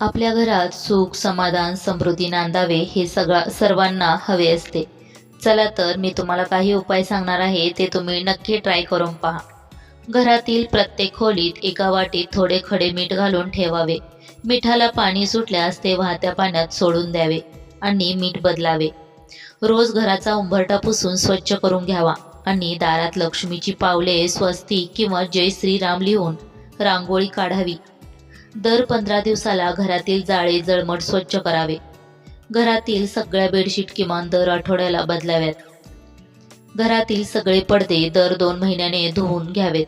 आपल्या घरात सुख समाधान समृद्धी नांदावे हे सगळा सर्वांना हवे असते. चला तर मी तुम्हाला काही उपाय सांगणार आहे ते तुम्ही नक्की ट्राय करून पहा. घरातील प्रत्येक खोलीत एका वाटीत थोडे खडे मीठ घालून ठेवावे. मिठाला पाणी सुटल्यास ते वाहत्या पाण्यात सोडून द्यावे आणि मीठ बदलावे. रोज घराचा उंबरटा पुसून स्वच्छ करून घ्यावा आणि दारात लक्ष्मीची पावले स्वस्तिक किंवा जय श्रीराम लिहून रांगोळी काढावी. दर पंधरा दिवसाला घरातील जाळे जळमट स्वच्छ करावे. घरातील सगळ्या बेडशीट किमान दर आठवड्याला बदलाव्यात. घरातील सगळे पडदे दर दोन महिन्याने धुवून घ्यावेत.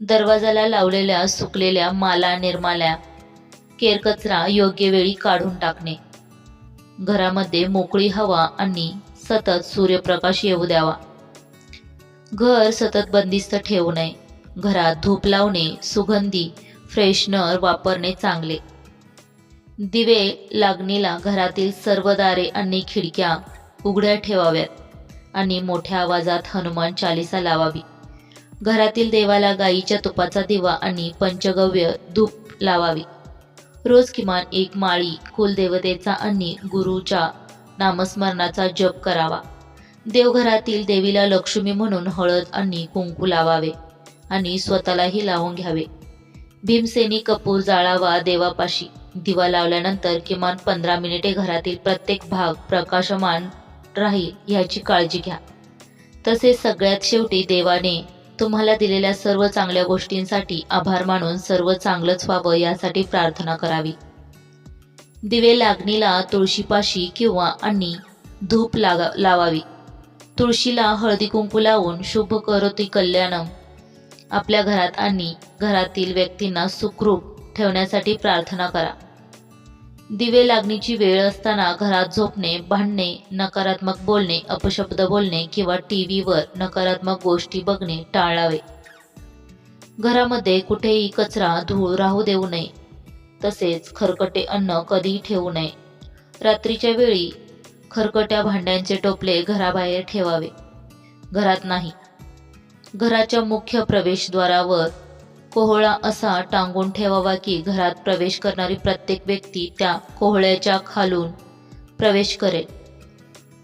दरवाजाला लावलेल्या सुकलेल्या माला निर्माल्या केरकचरा योग्य वेळी काढून टाकणे. घरामध्ये मोकळी हवा आणि सतत सूर्यप्रकाश येऊ द्यावा. घर सतत बंदिस्त ठेवू नये. घरात धूप लावणे सुगंधी फ्रेशनर वापरणे चांगले. दिवे लागणीला घरातील सर्व दारे आणि खिडक्या उघड्या ठेवाव्यात आणि मोठ्या आवाजात हनुमान चालिसा लावावी. घरातील देवाला गाईच्या तुपाचा दिवा आणि पंचगव्य धूप लावावी. रोज किमान एक माळी कुलदेवतेचा आणि गुरुच्या नामस्मरणाचा जप करावा. देवघरातील देवीला लक्ष्मी म्हणून हळद आणि कुंकू लावावे आणि स्वतःलाही लावून घ्यावे. भीमसेनी कपूर जाळावा देवापाशी दिवा लावल्यानंतर किमान पंधरा मिनिटे घरातील प्रत्येक भाग प्रकाशमान राहील याची काळजी घ्या. तसेच सगळ्यात शेवटी देवाने तुम्हाला दिलेल्या सर्व चांगल्या गोष्टींसाठी आभार मानून सर्व चांगलंच व्हावं यासाठी प्रार्थना करावी. दिवे लागणीला तुळशीपाशी किंवा आणि धूप लागा लावावी. तुळशीला हळदी कुंकू लावून शुभ करोती कल्याणम आपल्या घरात आणि घरातील व्यक्तींना सुखरूप ठेवण्यासाठी प्रार्थना करा. दिवे लागणीची वेळ असताना घरात झोपणे भांडणे नकारात्मक बोलणे अपशब्द बोलणे किंवा टी व्हीवर नकारात्मक गोष्टी बघणे टाळावे. घरामध्ये कुठेही कचरा धूळ राहू देऊ नये. तसेच खरकटे अन्न कधीही ठेवू नये. रात्रीच्या वेळी खरकट्या भांड्यांचे टोपले घराबाहेर ठेवावे. घरात नाही. घराच्या मुख्य प्रवेशद्वारावर कोहळा असा टांगून ठेवावा की घरात प्रवेश करणारी प्रत्येक व्यक्ती त्या कोहळ्याच्या खालून प्रवेश करेल.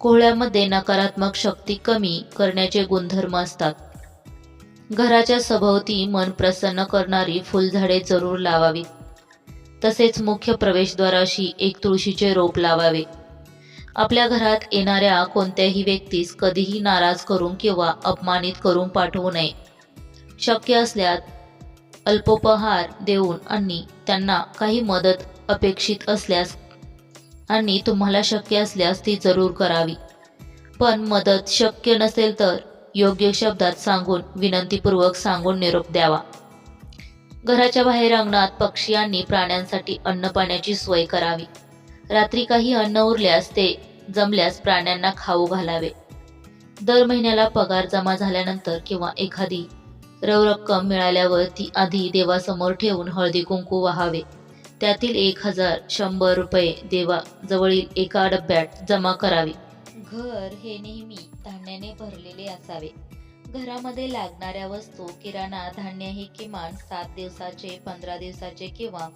कोहळ्यामध्ये नकारात्मक शक्ती कमी करण्याचे गुणधर्म असतात. घराच्या सभोवती मन प्रसन्न करणारी फुलझाडे जरूर लावावीत. तसेच मुख्य प्रवेशद्वाराशी एक तुळशीचे रोप लावावे. आपल्या घरात येणाऱ्या कोणत्याही व्यक्तीस कधीही नाराज करून किंवा अपमानित करून पाठवू नये. शक्य असल्यास अल्पोपहार देऊन आणि त्यांना काही मदत अपेक्षित असल्यास आणि तुम्हाला शक्य असल्यास ती जरूर करावी. पण मदत शक्य नसेल तर योग्य शब्दात सांगून विनंतीपूर्वक सांगून निरोप द्यावा. घराच्या बाहेर अंगणात पक्षी आणि प्राण्यांसाठी अन्न पाण्याची सोय करावी. रात्री काही अन्न उरल्यास ते जमल्यास प्राण्यांना खाऊ घालावे. दर महिन्याला पगार जमा झाल्यानंतर किंवा एखादी रव रक्कम मिळाल्यावर ती आधी देवासमोर ठेवून हळदी कुंकू वाहावे. त्यातील एक हजार शंभर रुपये देवा जवळील एका डब्यात जमा करावे. घर हे नेहमी धान्याने भरलेले असावे. घरामध्ये लागणाऱ्या वस्तू किराणा धान्य हे किमान सात दिवसाचे पंधरा दिवसाचे किंवा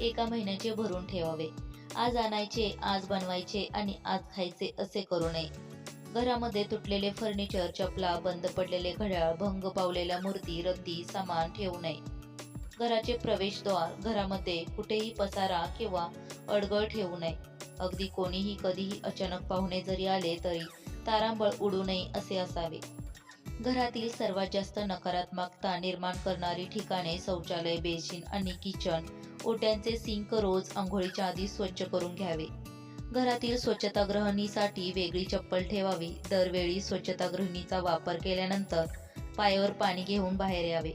एका महिन्याचे भरून ठेवावे. आज आणायचे आज बनवायचे आणि आज खायचे असे करू नये. घरामध्ये तुटलेले फर्निचर चपला बंद पडलेले घड्याळ भंग पावलेल्या मूर्ती रद्दी सामान ठेवू नये. घराचे प्रवेशद्वार घरामध्ये कुठेही पसारा किंवा अडगळ ठेवू नये. अगदी कोणीही कधीही अचानक पाहुणे जरी आले तरी तारांबळ उडू नये असे असावे. घरातील सर्वात जास्त नकारात्मकता निर्माण करणारी ठिकाणे शौचालय बेसिन आणि किचन ओट्यांचे सिंक रोज आंघोळीच्या आधी स्वच्छ करून घ्यावे. घरातील स्वच्छतागृहिणीसाठी वेगळी चप्पल ठेवावी. दरवेळी स्वच्छतागृहिणीचा वापर केल्यानंतर पायावर पाणी घेऊन बाहेर यावे.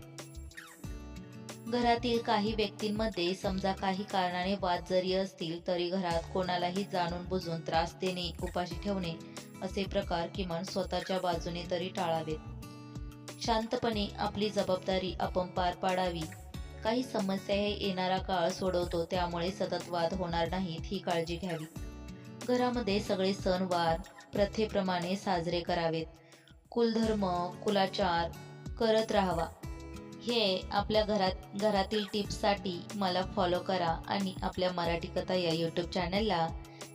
घरातील काही व्यक्तींमध्ये समजा काही कारणाने वाद जरी असतील तरी घरात कोणालाही जाणून बुजून त्रास देणे उपाशी ठेवणे असे प्रकार किमान स्वतःच्या बाजूने तरी टाळावेत. शांतपणे आपली जबाबदारी आपण पार पाडावी. काही समस्या हे येणारा काळ सोडवतो त्यामुळे सतत वाद होणार नाहीत ही काळजी घ्यावी. घरामध्ये सगळे सणवार प्रथेप्रमाणे साजरे करावेत. कुलधर्म कुलाचार करत राहावा. हे आपल्या घरात घरातील टिप्ससाठी मला फॉलो करा आणि आपल्या मराठी कथा या यूट्यूब चॅनलला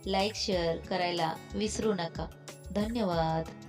लाईक शेअर करायला विसरू नका. धन्यवाद.